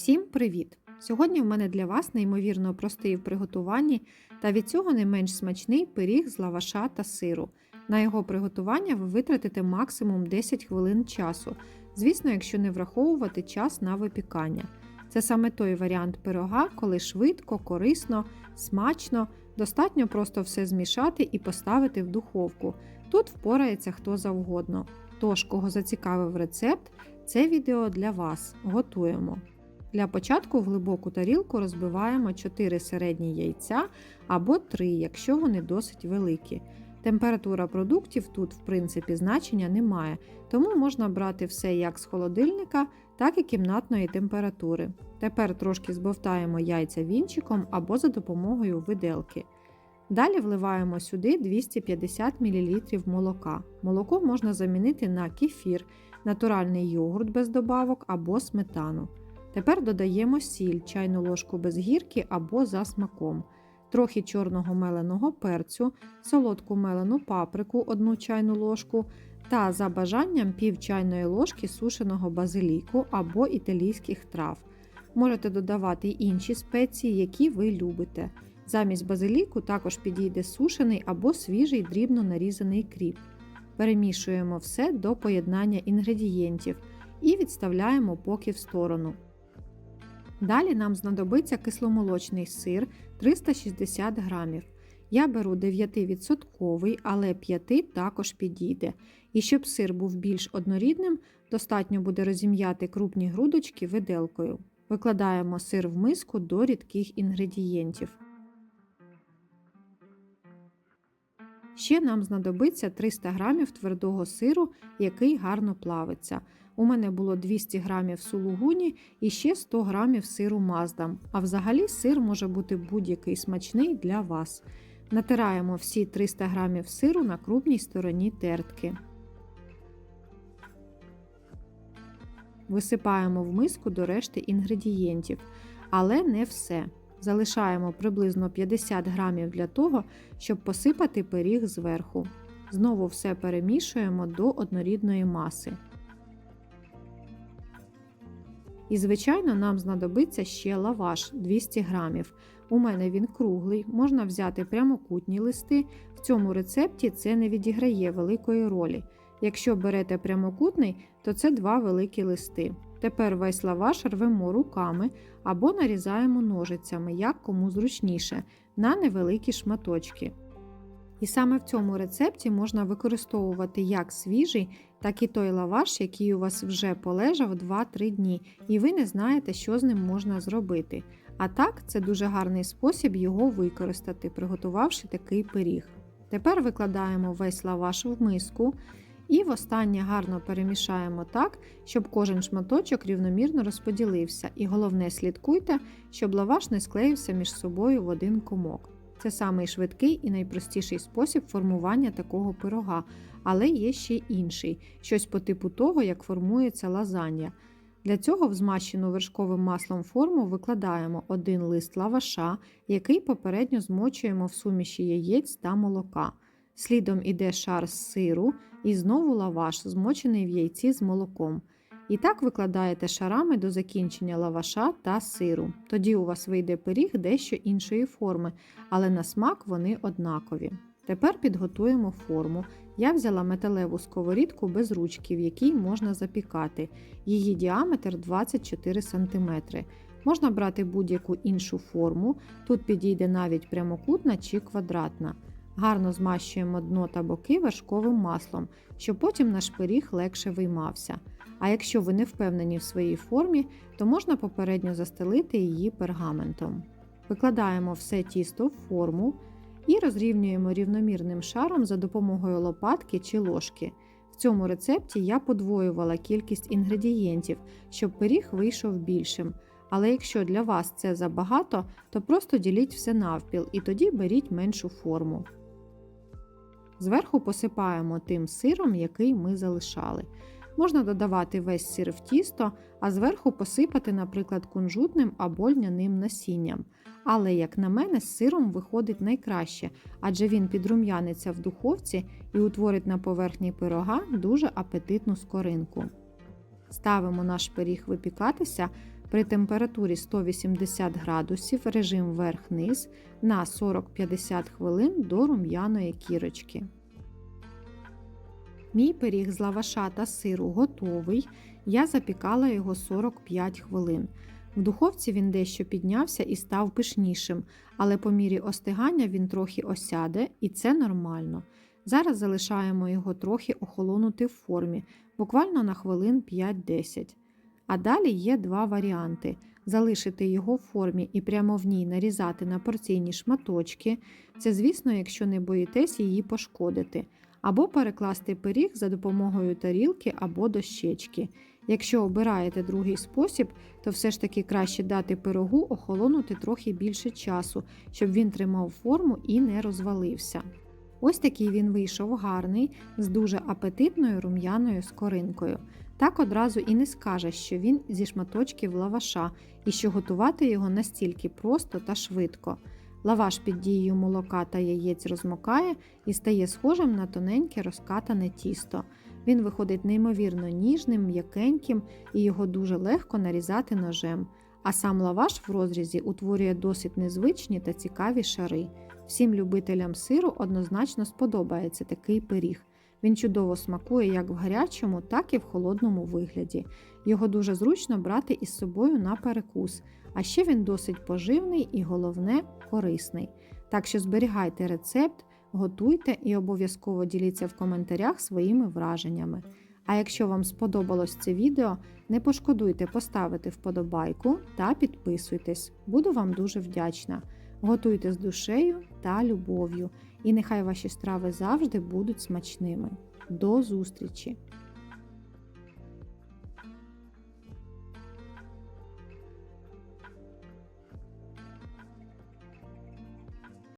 Всім привіт! Сьогодні в мене для вас неймовірно простий в приготуванні та від цього не менш смачний пиріг з лаваша та сиру. На його приготування ви витратите максимум 10 хвилин часу. Звісно, якщо не враховувати час на випікання. Це саме той варіант пирога, коли швидко, корисно, смачно, достатньо просто все змішати і поставити в духовку. Тут впорається хто завгодно. Тож, кого зацікавив рецепт, це відео для вас. Готуємо. Для початку в глибоку тарілку розбиваємо 4 середні яйця або 3, якщо вони досить великі. Температура продуктів тут, в принципі, значення немає, тому можна брати все як з холодильника, так і кімнатної температури. Тепер трошки збовтаємо яйця вінчиком або за допомогою виделки. Далі вливаємо сюди 250 мл молока. Молоко можна замінити на кефір, натуральний йогурт без добавок або сметану. Тепер додаємо сіль, чайну ложку без гірки або за смаком, трохи чорного меленого перцю, солодку мелену паприку 1 чайну ложку та за бажанням пів чайної ложки сушеного базиліку або італійських трав. Можете додавати й інші спеції, які ви любите. Замість базиліку також підійде сушений або свіжий дрібно нарізаний кріп. Перемішуємо все до поєднання інгредієнтів і відставляємо поки в сторону. Далі нам знадобиться кисломолочний сир 360 грамів. Я беру 9%, але 5 також підійде. І щоб сир був більш однорідним, достатньо буде розім'яти крупні грудочки виделкою. Викладаємо сир в миску до рідких інгредієнтів. Ще нам знадобиться 300 г твердого сиру, який гарно плавиться. У мене було 200 г сулугуні і ще 100 г сиру маздам. А взагалі сир може бути будь-який смачний для вас. Натираємо всі 300 г сиру на крупній стороні тертки. Висипаємо в миску до решти інгредієнтів, але не все. Залишаємо приблизно 50 грамів для того, щоб посипати пиріг зверху. Знову все перемішуємо до однорідної маси. І, звичайно, нам знадобиться ще лаваш 200 грамів. У мене він круглий, можна взяти прямокутні листи. В цьому рецепті це не відіграє великої ролі. Якщо берете прямокутний, то це два великі листи. Тепер весь лаваш рвемо руками або нарізаємо ножицями, як кому зручніше, на невеликі шматочки. І саме в цьому рецепті можна використовувати як свіжий, так і той лаваш, який у вас вже полежав 2-3 дні, і ви не знаєте, що з ним можна зробити. А так, це дуже гарний спосіб його використати, приготувавши такий пиріг. Тепер викладаємо весь лаваш в миску. І востаннє гарно перемішаємо так, щоб кожен шматочок рівномірно розподілився. І головне, слідкуйте, щоб лаваш не склеївся між собою в один комок. Це самий швидкий і найпростіший спосіб формування такого пирога, але є ще інший щось по типу того, як формується лазанья. Для цього в змащену вершковим маслом форму викладаємо один лист лаваша, який попередньо змочуємо в суміші яєць та молока. Слідом іде шар з сиру і знову лаваш, змочений в яйці з молоком. І так викладаєте шарами до закінчення лаваша та сиру. Тоді у вас вийде пиріг дещо іншої форми, але на смак вони однакові. Тепер підготуємо форму. Я взяла металеву сковорідку без ручки, в якій можна запікати. Її діаметр 24 см. Можна брати будь-яку іншу форму, тут підійде навіть прямокутна чи квадратна. Гарно змащуємо дно та боки вершковим маслом, щоб потім наш пиріг легше виймався. А якщо ви не впевнені в своїй формі, то можна попередньо застелити її пергаментом. Викладаємо все тісто в форму і розрівнюємо рівномірним шаром за допомогою лопатки чи ложки. В цьому рецепті я подвоювала кількість інгредієнтів, щоб пиріг вийшов більшим. Але якщо для вас це забагато, то просто діліть все навпіл і тоді беріть меншу форму. Зверху посипаємо тим сиром, який ми залишали. Можна додавати весь сир в тісто, а зверху посипати, наприклад, кунжутним або льняним насінням. Але, як на мене, з сиром виходить найкраще, адже він підрум'яниться в духовці і утворить на поверхні пирога дуже апетитну скоринку. Ставимо наш пиріг випікатися. при температурі 180 градусів режим верх-низ на 40-50 хвилин до рум'яної кірочки. Мій пиріг з лаваша та сиру готовий. Я запікала його 45 хвилин. В духовці він дещо піднявся і став пишнішим, але по мірі остигання він трохи осяде, і це нормально. Зараз залишаємо його трохи охолонути в формі, буквально на хвилин 5-10. А далі є два варіанти: залишити його в формі і прямо в ній нарізати на порційні шматочки. Це, звісно, якщо не боїтесь її пошкодити, або перекласти пиріг за допомогою тарілки або дощечки. Якщо обираєте другий спосіб, то все ж таки краще дати пирогу охолонути трохи більше часу, щоб він тримав форму і не розвалився. Ось такий він вийшов гарний, з дуже апетитною рум'яною скоринкою. Так одразу і не скажеш, що він зі шматочків лаваша і що готувати його настільки просто та швидко. Лаваш під дією молока та яєць розмокає і стає схожим на тоненьке розкатане тісто. Він виходить неймовірно ніжним, м'якеньким і його дуже легко нарізати ножем. А сам лаваш в розрізі утворює досить незвичні та цікаві шари. Всім любителям сиру однозначно сподобається такий пиріг. Він чудово смакує як в гарячому, так і в холодному вигляді. Його дуже зручно брати із собою на перекус, а ще він досить поживний і головне корисний. Так що зберігайте рецепт, готуйте і обов'язково діліться в коментарях своїми враженнями. А якщо вам сподобалось це відео, не пошкодуйте поставити вподобайку та підписуйтесь. Буду вам дуже вдячна. Готуйте з душею та любов'ю, і нехай ваші страви завжди будуть смачними. До зустрічі!